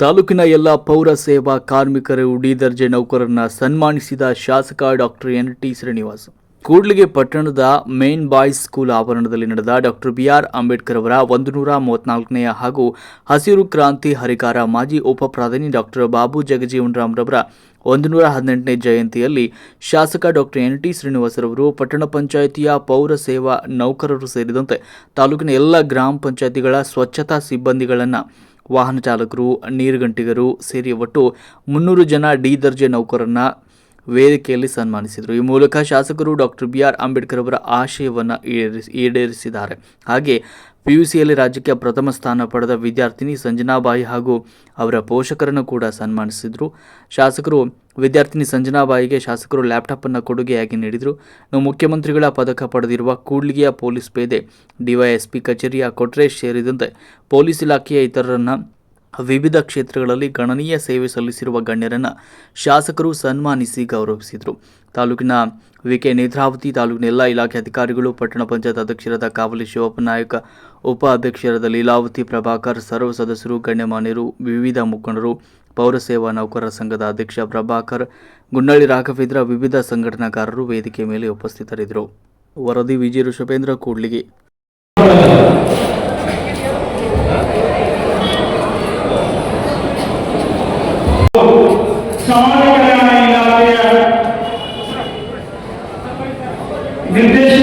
ತಾಲೂಕಿನ ಎಲ್ಲ ಪೌರ ಸೇವಾ ಕಾರ್ಮಿಕರು ಡಿ ದರ್ಜೆ ನೌಕರರನ್ನ ಸನ್ಮಾನಿಸಿದ ಶಾಸಕ doctor N T Srinivas. Kudligi ಪಟ್ಟಣದ ಮೇನ್ ಬಾಯ್ಸ್ ಸ್ಕೂಲ್ ಆವರಣದಲ್ಲಿ ನಡೆದ ಡಾಕ್ಟರ್ ಬಿ ಆರ್ ಅಂಬೇಡ್ಕರ್ ಅವರ ಒಂದು ನೂರ ಮೂವತ್ನಾಲ್ಕನೆಯ ಹಾಗೂ ಹಸಿರು ಕ್ರಾಂತಿ ಹರಿಕಾರ ಮಾಜಿ ಉಪ ಪ್ರಧಾನಿ ಡಾಕ್ಟರ್ ಬಾಬು ಜಗಜೀವನರಾಮ್ರವರ ಒಂದು ನೂರ ಹದಿನೆಂಟನೇ ಜಯಂತಿಯಲ್ಲಿ ಶಾಸಕ ಡಾಕ್ಟರ್ ಎನ್ ಟಿ ಶ್ರೀನಿವಾಸರವರು ಪಟ್ಟಣ ಪಂಚಾಯಿತಿಯ ಪೌರ ಸೇವಾ ನೌಕರರು ಸೇರಿದಂತೆ ತಾಲೂಕಿನ ಎಲ್ಲ ಗ್ರಾಮ ಪಂಚಾಯಿತಿಗಳ ಸ್ವಚ್ಛತಾ ಸಿಬ್ಬಂದಿಗಳನ್ನು ವಾಹನ ಚಾಲಕರು ನೀರುಗಂಟಿಗರು ಸೇರಿ ಒಟ್ಟು ಮುನ್ನೂರು ಜನ ಡಿ ದರ್ಜೆ ನೌಕರರನ್ನ ವೇದಿಕೆಯಲ್ಲಿ ಸನ್ಮಾನಿಸಿದರು. ಈ ಮೂಲಕ ಶಾಸಕರು ಡಾಕ್ಟರ್ ಬಿ ಆರ್ ಅಂಬೇಡ್ಕರ್ ಅವರ ಆಶಯವನ್ನು ಈಡೇರಿಸಿ, ಈಡೇರಿಸಿದ್ದಾರೆ. ಹಾಗೆ ಸಿಯಲ್ಲಿ ರಾಜ್ಯಕ್ಕೆ ಪ್ರಥಮ ಸ್ಥಾನ ಪಡೆದ ವಿದ್ಯಾರ್ಥಿನಿ ಸಂಜನಾಬಾಯಿ ಹಾಗೂ ಅವರ ಪೋಷಕರನ್ನು ಕೂಡ ಸನ್ಮಾನಿಸಿದರು. ಶಾಸಕರು, ವಿದ್ಯಾರ್ಥಿನಿ ಸಂಜನಾಬಾಯಿಗೆ ಶಾಸಕರು ಲ್ಯಾಪ್ಟಾಪನ್ನು ಕೊಡುಗೆಯಾಗಿ ನೀಡಿದರು. ಮುಖ್ಯಮಂತ್ರಿಗಳ ಪದಕ ಪಡೆದಿರುವ ಕೂಡ್ಲಿಗೆಯ ಪೊಲೀಸ್ ಪೇದೆ ಡಿವೈಎಸ್ಪಿ ಕಚೇರಿಯ ಕೊಟ್ರೇಶ್ ಸೇರಿದಂತೆ ಪೊಲೀಸ್ ಇಲಾಖೆಯ ಇತರರನ್ನ ವಿವಿಧ ಕ್ಷೇತ್ರಗಳಲ್ಲಿ ಗಣನೀಯ ಸೇವೆ ಸಲ್ಲಿಸಿರುವ ಗಣ್ಯರನ್ನು ಶಾಸಕರು ಸನ್ಮಾನಿಸಿ ಗೌರವಿಸಿದರು. ತಾಲೂಕಿನ ವಿಕೆ ನೇತ್ರಾವತಿ, ತಾಲೂಕಿನ ಎಲ್ಲ ಇಲಾಖೆ ಅಧಿಕಾರಿಗಳು, ಪಟ್ಟಣ ಪಂಚಾಯತ್ ಅಧ್ಯಕ್ಷರಾದ ಕಾವಲಿ ಶಿವಪ್ಪ ನಾಯಕ, ಉಪ ಅಧ್ಯಕ್ಷರಾದ ಲೀಲಾವತಿ ಪ್ರಭಾಕರ್, ಸರ್ವ ಸದಸ್ಯರು, ಗಣ್ಯಮಾನ್ಯರು, ವಿವಿಧ ಮುಖಂಡರು, ಪೌರ ಸೇವಾ ನೌಕರರ ಸಂಘದ ಅಧ್ಯಕ್ಷ ಪ್ರಭಾಕರ್, ಗುಂಡಳ್ಳಿ ರಾಘವೇಂದ್ರ, ವಿವಿಧ ಸಂಘಟನಾಕಾರರು ವೇದಿಕೆ ಮೇಲೆ ಉಪಸ್ಥಿತರಿದ್ದರು. ವರದಿ ವಿಜಯ ಋಷಭೇಂದ್ರ ಕೂಡ್ಲಿಗೆ. ಸಮಾಜ ಕಲ್ಯಾಣ ಇಲಾಖೆಯ ನಿರ್ದೇಶಕ